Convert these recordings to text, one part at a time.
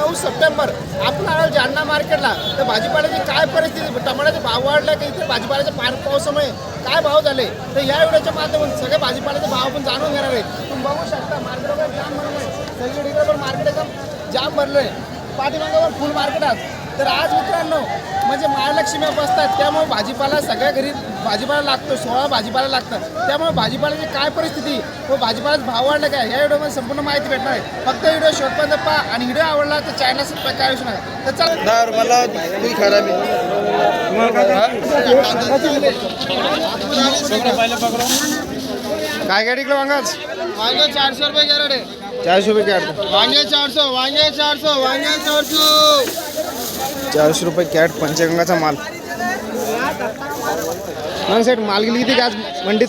नऊ सप्टेंबर आपण आलो जालना मार्केटला. तर भाजीपाल्याची काय परिस्थिती? टमाट्याचे भाव वाढले की इथे? भाजीपाल्याच्या पार पावसामुळे काय भाव झाले? तर या व्हिडिओच्या माध्यमातून सगळे भाजीपाल्याचे भाव आपण जाणून घेणार आहे. तुम्ही बघू शकता मार्केट वगैरे जाम भरलं आहे सगळीकडे पण मार्केट एकदम जाम भरलं आहे पाठीमागावर फुल मार्केट आज तर आज मित्रांनो म्हणजे महालक्ष्मी बसतात त्यामुळे भाजीपाला सगळ्या घरी भाजीपाला लागतो सोळा भाजीपाला लागतात. त्यामुळे भाजीपाल्याची काय परिस्थिती? व भाजीपाल्याचा भाव वाढला काय? या व्हिडिओमध्ये संपूर्ण माहिती भेटणार आहे. फक्त व्हिडिओ शोधपर्यंत पहा आणि व्हिडिओ आवडला तर चॅनल सबस्क्राईब काय नका. तर चला. दहा रुपयाला तुम्ही खराब काय काय टिकलं वांगाच वांगे चारशे रुपये कॅरेट आहे. चारशे रुपये कॅट वांगे चारशे वांगे चारशे वांगे चारशे. चारशे रुपये कॅट पंचगंगाचा माल. मग सेट माल गेली किती का आज मंडीत?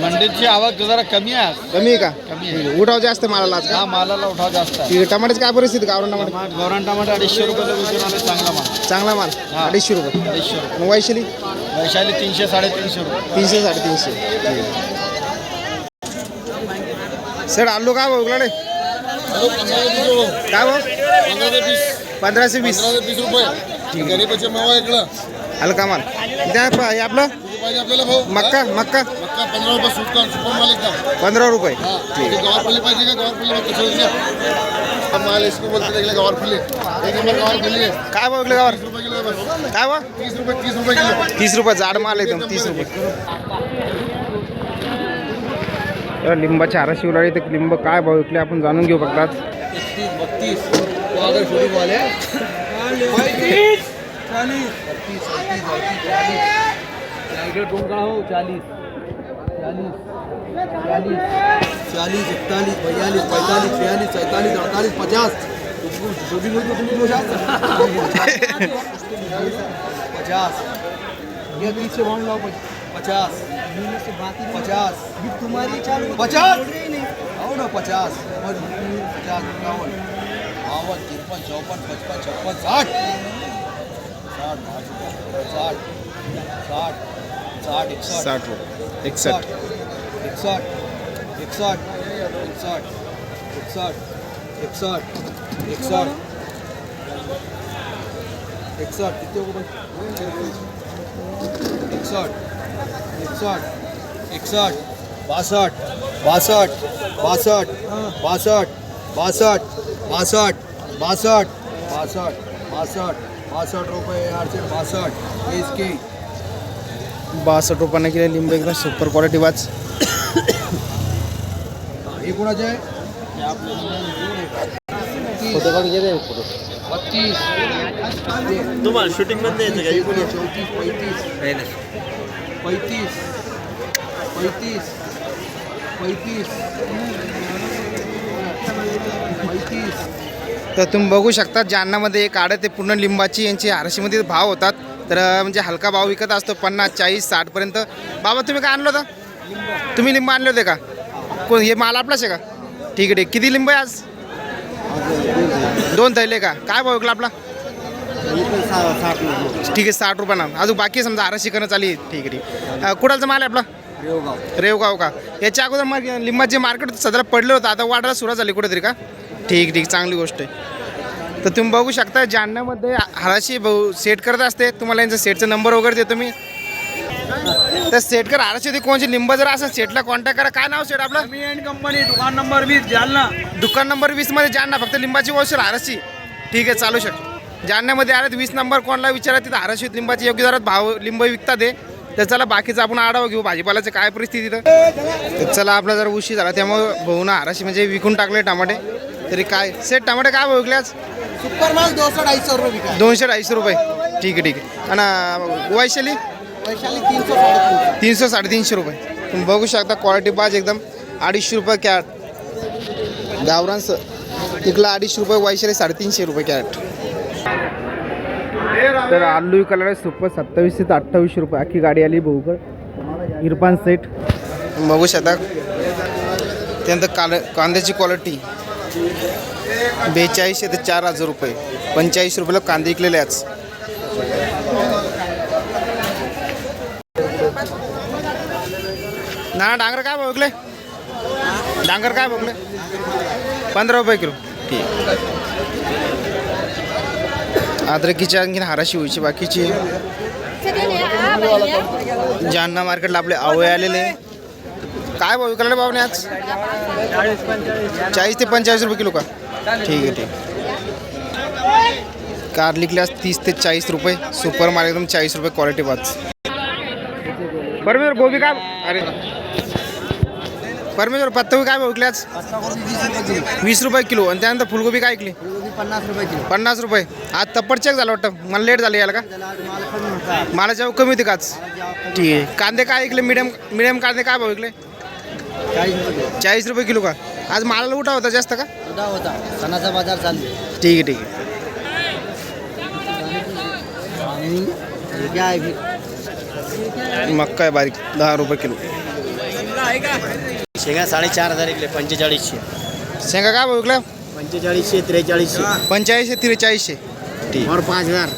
मंडीची आवक जरा कमी आहे कमी आहे का? कमी आहे. आहे. उठाव जास्त आहे मालाला आज का? हा मालाला उठाव जास्त आहे. ठीक आहे टमाट्याची काय परिस्थिती गावरान टमाटे. टमाट गौरण टमाटर अडीचशे रुपये विकून आले चांगला माल. चांगला माल? हा. अडीचशे रुपये. अडीचशे रुपये. आणि वैशाली? वैशाली तीनशे साडेतीनशे रुपये. तीनशे साडेतीनशे. ठीक. आहे सर आलू काय भाऊ काय भाऊ वीस वीस. रुपये. ठीक आहे. गरीबाचे मावा इकडं. हलका माल. त्या प- हे आपलं? पाहिजे आपल्याला भाऊ. मक्का मक्का. मक्का पंधरा रुपये सुपर सुपर माल एकदम. पंधरा रुपये. हा. ठीक आहे. गवारफली पाहिजे का? मग कसं माल इसको बोलते एक नंबर है काय भाऊ विकले गावावर तीस रुपये किलो बस. काय भाऊ तीस रुपये तीस रुपये किलो. तीस रुपये जाड माल एकदम तीस रुपये. तर लिंबाची आराशी उलाळी तर लिंब काय भाव विकले? आपण जाणून घेऊ फक्त इकतीस बत्तीस तो अगर शुरू वाले पैंतीस चालीस बत्तीस अड़तीस अड़तीस चालीस टाइगर रूम का हो चालीस चालीस चालीस चालीस इकतालीस बयालीस पैंतालीस छियालीस सैंतालीस अड़तालीस पचास शोरूम हो तो तुम्हें पचास ये बीच से मान लो पचास पचास तुम्हारी चालू पचास और पचास और पचास इक्यावन बावन तिरपन चौपन पचपन छप्पन साठ। साठ साठ। साठ साठ इकसठ साठ एकसष्ट इकसठ इकसठ इकसठ इकसठ इकसठ इकसठ इकसठ कितने इकसठ इकसठ इकसठ बासठ बासठ बासठ बासठ बासठ बासठ बासठ बासठ बासठ बासठ रुपये आठशे बासठ इसकी। बासष्ट रुपयाने केले लिंब एकदम सुपर क्वालिटी वाच हे कोणाचे आहे बत्तीस। तुम्हाला शूटिंग मध्ये यायचं का चौतीस पैतीस। पैतीस पैतीस पैतीस। तर तुम्ही बघू शकता जालनामध्ये एक आडे ते पूर्ण लिंबाची यांची आरशीमध्ये भाव होतात. तर म्हणजे हलका भाव विकत असतो पन्नास चाळीस साठपर्यंत बाबा तुम्ही काय आणलं होतं? तुम्ही लिंब आणले होते का? कोण हे माल आपलाच आहे का? ठीक आहे ठीक आहे. किती लिंब आहे आज? दोन थैले का? काय भाव विकला आपला? ठीक आहे साठ रुपयानं अजून बाकी आहे समजा आरशी करणं चालली ठीक आहे ठीक आहे. माल आहे आपला? रेवगाव. का? याच्या अगोदर मग लिंबाचे मार्केट सध्या पडलं होतं आता वाढायला सुरुवात झाली कुठेतरी का? ठीक ठीक चांगली गोष्ट आहे. तर तुम्ही बघू शकता जालन्यामध्ये हाराशी भाऊ सेट करत असते तुम्हाला यांचा सेटचा नंबर वगैरे देतो मी. तर सेट कर हाराशी होती कोणची लिंब जर असं सेटला कॉन्टॅक्ट करा. काय नाव सेट आपलं? मी अँड कंपनी दुकान नंबर वीस जालना. दुकान नंबर वीसमध्ये जालना फक्त लिंबाची वॉशर हाराशी. ठीक आहे चालू शकतो. जालन्यामध्ये आले वीस नंबर कोणाला विचारा तिथं हाराशी लिंबाची योग्य दरात भाव लिंब विकतात ते तर चला बाकीचं आपण आढावा घेऊ. भाजीपाल्याचं काय परिस्थिती तर चला आपला जरा उशीर झाला. त्यामुळे भाऊना हाराशी म्हणजे विकून टाकले टमाटे. तरी काय? सेट टमाटे काय भाव विकले आज? सुपर माल दो सौ ढाई सौ रुपये दोनशे अडीचशे रुपये. ठीक आहे ठीक आहे. आणि वैशाली? वैशाली तीन सौ साढ़े तीन सौ तीनशे साडेतीनशे रुपये. तुम्ही बघू शकता क्वालिटी बाज एकदम अडीचशे रुपये कॅट गावरान स तिकला अडीचशे रुपये वैशाली साडेतीनशे रुपये कॅट तर आलू कलर सुपर सत्तावीसशे ते अठ्ठावीसशे रुपये. अख्खी गाडी आली भाऊकर इरफान सेट बघू शकता. त्यानंतर काल कांद्याची क्वालिटी बेचाळीसशे ते चार हजार रुपये. पंचेचाळीस रुपयाला कांदे विकलेले आज. ना डांगर काय बघले डांगर काय बघले पंधरा रुपये किलो. ठीक. अद्रकीची आणखीन हाराशी व्हायची बाकीची जालना मार्केटला आपले आवळे आलेले. काय भाव विकला भावने आज? चाळीस ते पंचेचाळीस रुपये किलो का? ठीक आहे ठीक कारलिकला तीस ते चाळीस रुपये. सुपर एकदम चाळीस रुपये क्वालिटी पाच. परमेश्वर गोबी काय? अरे. परमेश्वर पत्तागोबी काय भाव विकले आज? वीस रुपये किलो. आणि त्यानंतर फुलगोबी काय ऐकली पन्नास रुपये किलो. पन्नास रुपये. आज तप्पट चेक झालं वाटतं. मला लेट झालं याला का? मला जेव्हा कमी होती का आज? ठीक आहे. कांदे काय ऐकले मिडियम मिडियम कांदे काय भाव विकले? चाळीस रुपये चाळीस रुपये किलो का? आज मालाला उठा होता जास्त का? उद्या होता. सणाचा बाजार चालू आहे. ठीक आहे ठीक आहे. आणि हे काय आहे? मक्का आहे बारीक. दहा रुपये किलो. शेंगा साडेचार हजार इकडे पंचेचाळीसशे. शेंगा काय भाव पंचेचाळीसशे त्रेचाळीसशे. पंचेचाळीसशे त्रेचाळीसशे. ठीक. और पाच हजार.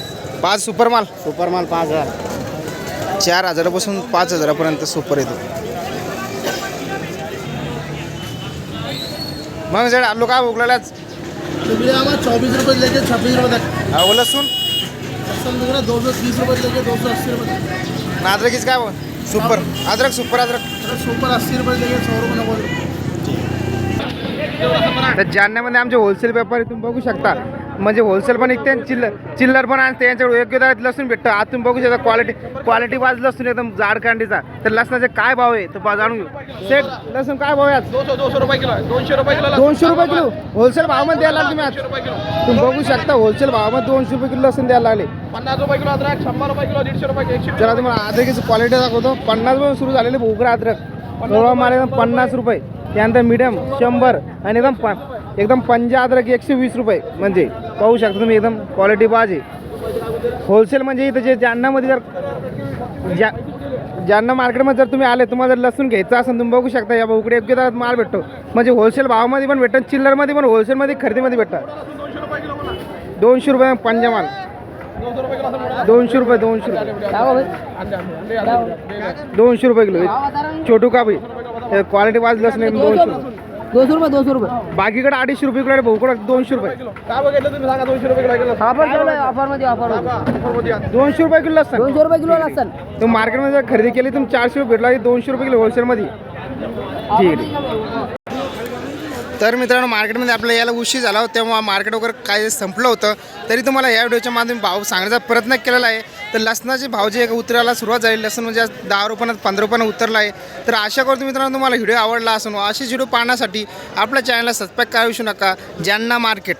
पाच सुपर माल सुपर माल पाच हजार. चार हजारापासून पाच हजारापर्यंत सुपर येतो. मग जर आलो तुम्ही आम्हाला चौबीस रुपये लेके छब्बीस रुपये तक. अहो लसूण? सब दुकान दो सौ तीस रुपये लेके दो सौ अस्सी रुपये तक. अद्रकीच काय? सुपर. अद्रक सुपर अद्रक. सुपर अस्सी रुपये लेके सौ रुपये रुपये. तर जालन्यामध्ये आमचे होलसेल व्यापारी तुम्ही बघू शकता. म्हणजे होलसेल पण विकते आणि चिल्लर चिल्लर पण आणते यांच्याकडे योग्य दरात लसूण भेटतं. आज तुम्ही बघू शकता क्वालिटी क्वालिटी वाज लसूण एकदम जाड कांडीचा. तर लसणाचे काय भाव आहे तो बा- जाणून घेऊ. शेठ लसूण काय भाव आहे आज? दो सौ दो सौ रुपये किलो दोनशे रुपये किलो दोनशे रुपये किलो. होलसेल भावामध्ये द्यायला लागले तुम्ही आज? रुपये किलो. तुम्ही बघू शकता होलसेल भावामध्ये दोनशे रुपये किलो लसूण द्यायला लागले. पन्नास रुपये किलो अद्रक शंभर रुपये किलो दीडशे रुपये एकशे जरा तुम्हाला अद्रकीची क्वालिटी दाखवतो. पन्नासपासून सुरू झालेले भोकरा अद्रक. एकदम पन्नास रुपये. त्यानंतर मीडियम शंभर आणि एकदम प एकदम पंजा अद्रक एकशे वीस रुपये. म्हणजे पाहू शकता तुम्ही एकदम क्वालिटी बाज आहे होलसेल म्हणजे इथं जे जालन्यामध्ये जर जा जालना मार्केटमध्ये जर तुम्ही आले तुम्हाला जर लसूण घ्यायचं असेल तुम्ही बघू शकता या भाऊकडे योग्य दरात माल भेटतो. म्हणजे होलसेल भावामध्ये पण भेटतं चिल्लरमध्ये पण होलसेलमध्ये खरेदीमध्ये भेटतं. दोनशे रुपये पंजा माल. दोनशे रुपये दोनशे रुपये. दोनशे रुपये किलो. छोटू का क्वालिटी वाज लस नाही दोनशे रुपये. दोनशे रुपये दोनशे रुपये. बाकीकडे अडीचशे रुपये किलो भाऊकडे दोनशे रुपये. काय बघितलं तुम्ही? सांगा दोनशे रुपये किलो ऑफर ठेवलं दोनशे रुपये किलो असतात. दोनशे रुपये किलो लागतात तुम्ही मार्केटमध्ये जर खरेदी केली तुम्ही चारशे रुपये भेटला दोनशे रुपये किलो होलसेलमध्ये ठीक. आहे. तर मित्रांनो मार्केटमध्ये आपल्याला यायला उशीर झाला होता तेव्हा मार्केट वगैरे काय संपलं होतं. तरी तुम्हाला या व्हिडिओच्या माध्यम भाव सांगण्याचा प्रयत्न केलेला आहे. तर लसणाचे भाव जे उतरायला सुरुवात झाली लसण म्हणजे आज दहा रुपयानं पंधरा रुपयानं उतरला आहे तर अशा करतो मित्रांनो तुम्हाला व्हिडिओ आवडला असून असेच व्हिडिओ पाहण्यासाठी आपल्या चॅनलला सबस्क्राईब करू विसरू नका. ज्यांना मार्केट